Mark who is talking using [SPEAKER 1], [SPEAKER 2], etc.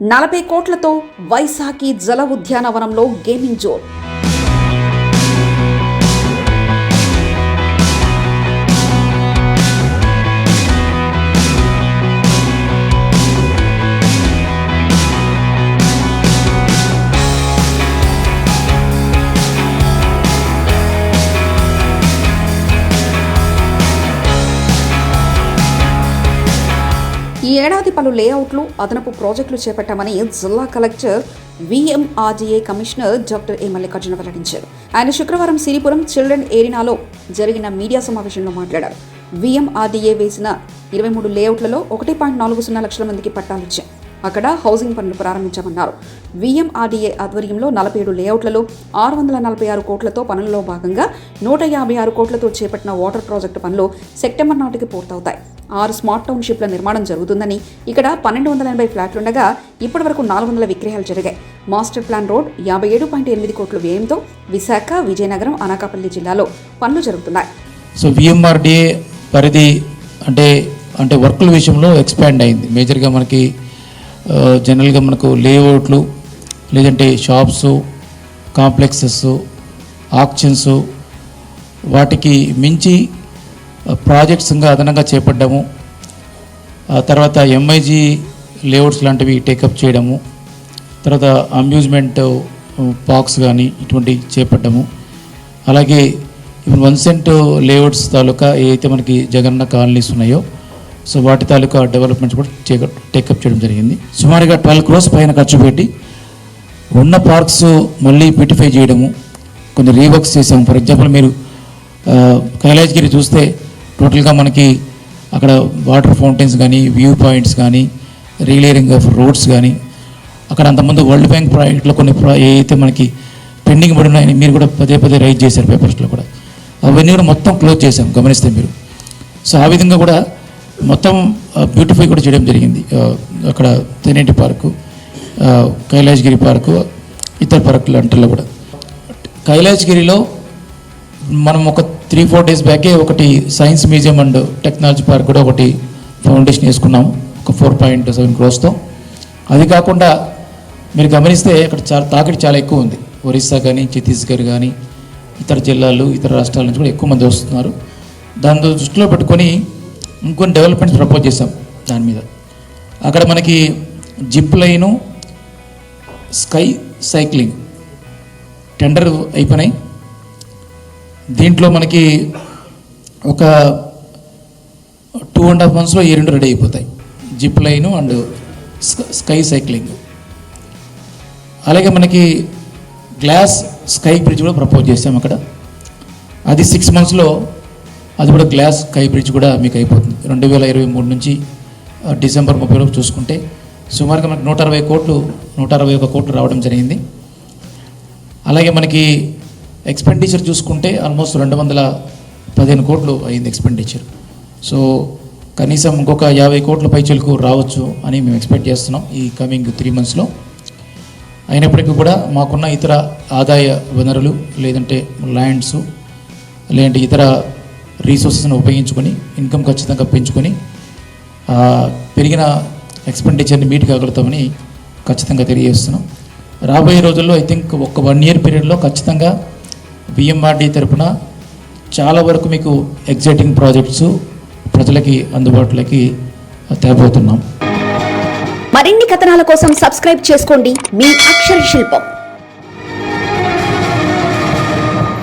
[SPEAKER 1] నలభై కోట్లతో వైశాఖి జల ఉద్యానవనంలో గేమింగ్ జోన్. ఈ ఏడాది పలు లేఅవుట్లు అదనపు ప్రాజెక్టులు చేపట్టామని జిల్లా collector VMRDA commissioner doctor A Mallikarjuna వెల్లడించారు. ఆయన శుక్రవారం సిరిపురం చిల్డ్రన్ ఏరినాలో జరిగిన మీడియా సమావేశంలో మాట్లాడారు. విఎంఆర్డీఏ వేసిన ఇరవై మూడు లేఅవుట్లలో ఒకటి పాయింట్ నాలుగు సున్నా లక్షల మందికి పట్టాలు ఇచ్చాయి అక్కడ హౌసింగ్ పనులు ప్రారంభించామన్నారు. విఎంఆర్డీఏ ఆధ్వర్యంలో నలభై ఏడు లేఅవుట్లలో ఆరు వందల నలభై ఆరు కోట్లతో పనుల్లో భాగంగా నూట యాభై ఆరు కోట్లతో చేపట్టిన వాటర్ ప్రాజెక్టు పనులు సెప్టెంబర్ నాటికి పూర్తవుతాయి. ఆరు స్మార్ట్ టౌన్షిప్ల నిర్మాణం జరుగుతుందని ఇక్కడ పన్నెండు వందల ఎనభై ఫ్లాట్లుండగా ఇప్పటి వరకు నాలుగు వందల విక్రయాలు జరిగాయి. మాస్టర్ ప్లాన్ రోడ్ యాభై ఏడు పాయింట్ ఎనిమిది కోట్ల వ్యయంతో విశాఖ విజయనగరం అనకాపల్లి జిల్లాలో పనులు జరుగుతున్నాయి.
[SPEAKER 2] సో విఎంఆర్డీఏ పరిధి అంటే అంటే వర్కుల విషయంలో ఎక్స్పాండ్ అయింది. మేజర్గా మనకి జనరల్గా మనకు లేఅవుట్లు లేదంటే షాప్స్ కాంప్లెక్సెస్ ఆక్షన్స్ వాటికి మించి ప్రాజెక్ట్స్ ఇంకా అదనంగా చేపడ్డము. ఆ తర్వాత ఎంఐజీ లేఅవుట్స్ లాంటివి టేకప్ చేయడము. తర్వాత అమ్యూజ్మెంట్ పార్క్స్ కానీ ఇటువంటి చేపట్టము అలాగే ఇప్పుడు వన్ సెంట్ లేఅవుట్స్ తాలూకా ఏదైతే మనకి జగన్న కాలనీస్ ఉన్నాయో సో వాటి తాలూకా డెవలప్మెంట్స్ కూడా టేకప్ చేయడం జరిగింది. సుమారుగా ట్వెల్వ్ క్రోర్స్ పైన ఖర్చు పెట్టి ఉన్న పార్క్స్ మళ్ళీ బ్యూటిఫై చేయడము కొన్ని రీవర్క్స్ చేసాము. ఫర్ ఎగ్జాంపుల్ మీరు ఆ, కైలాసగిరి చూస్తే టోటల్గా మనకి అక్కడ వాటర్ ఫౌంటైన్స్ కానీ వ్యూ పాయింట్స్ కానీ రీలేరింగ్ ఆఫ్ రోడ్స్ కానీ అక్కడ అంతకుముందు వరల్డ్ బ్యాంక్ ప్రాజెక్టులో కొన్ని ఏవైతే మనకి పెండింగ్ పడి ఉన్నాయని మీరు కూడా పదే పదే రైజ్ చేశారు పేపర్స్లో కూడా. అవన్నీ కూడా మొత్తం క్లోజ్ చేశాం గమనిస్తే మీరు. సో ఆ విధంగా కూడా మొత్తం బ్యూటిఫై కూడా చేయడం జరిగింది. అక్కడ తెనేటి పార్కు కైలాసగిరి పార్కు ఇతర పార్కులు అంటల్లో కూడా. కైలాసగిరిలో మనం ఒక త్రీ ఫోర్ డేస్ బ్యాకే ఒకటి science museum and technology park కూడా ఒకటి ఫౌండేషన్ వేసుకున్నాం. ఒక ఫోర్ పాయింట్ సెవెన్ క్రోస్తో అది కాకుండా మీరు గమనిస్తే అక్కడ చాలా తాకిడి చాలా ఎక్కువ ఉంది. ఒరిస్సా కానీ ఛత్తీస్గఢ్ కానీ ఇతర జిల్లాలు ఇతర రాష్ట్రాల నుంచి కూడా ఎక్కువ మంది వస్తున్నారు. దాని దృష్టిలో పెట్టుకొని ఇంకొన్ని డెవలప్మెంట్స్ ప్రపోజ్ చేసాం దాని మీద. అక్కడ మనకి zip line sky cycling tender అయిపోయినాయి. దీంట్లో మనకి ఒక టూ అండ్ హాఫ్ మంత్స్లో ఈ రెండు రెడీ అయిపోతాయి. Zip line and sky cycling. అలాగే మనకి గ్లాస్ స్కై బ్రిడ్జ్ కూడా ప్రపోజ్ చేసాం అక్కడ. అది సిక్స్ మంత్స్లో అది కూడా గ్లాస్ కై బ్రిడ్జ్ కూడా మీకు అయిపోతుంది. రెండు వేల ఇరవై మూడు నుంచి డిసెంబర్ ముప్పై వరకు చూసుకుంటే సుమారుగా మనకి నూట అరవై కోట్లు నూట అరవై ఒక కోట్లు రావడం జరిగింది. అలాగే మనకి ఎక్స్పెండిచర్ చూసుకుంటే ఆల్మోస్ట్ రెండు వందల పదిహేను కోట్లు అయింది ఎక్స్పెండిచర్. సో కనీసం ఇంకొక యాభై కోట్ల పైచలకు రావచ్చు అని మేము ఎక్స్పెక్ట్ చేస్తున్నాం ఈ కమింగ్ త్రీ మంత్స్లో. అయినప్పటికీ కూడా మాకున్న ఇతర ఆదాయ వనరులు లేదంటే ల్యాండ్స్ లేదంటే ఇతర రీసోర్సెస్ని ఉపయోగించుకొని ఇన్కమ్ ఖచ్చితంగా పెంచుకొని పెరిగిన ఎక్స్పెండిచర్ని మీట్ కాగలుగుతామని ఖచ్చితంగా తెలియజేస్తున్నాం. రాబోయే రోజుల్లో ఐ థింక్ ఒక వన్ ఇయర్ పీరియడ్లో ఖచ్చితంగా బిఎంఆర్డీ తరపున చాలా వరకు మీకు ఎగ్జైటింగ్ ప్రాజెక్ట్స్ ప్రజలకి అందుబాటులోకి తేబోతున్నాం.
[SPEAKER 1] మరిన్ని కథనాల కోసం సబ్స్క్రైబ్ చేసుకోండి. మీ అక్షర శిల్పం.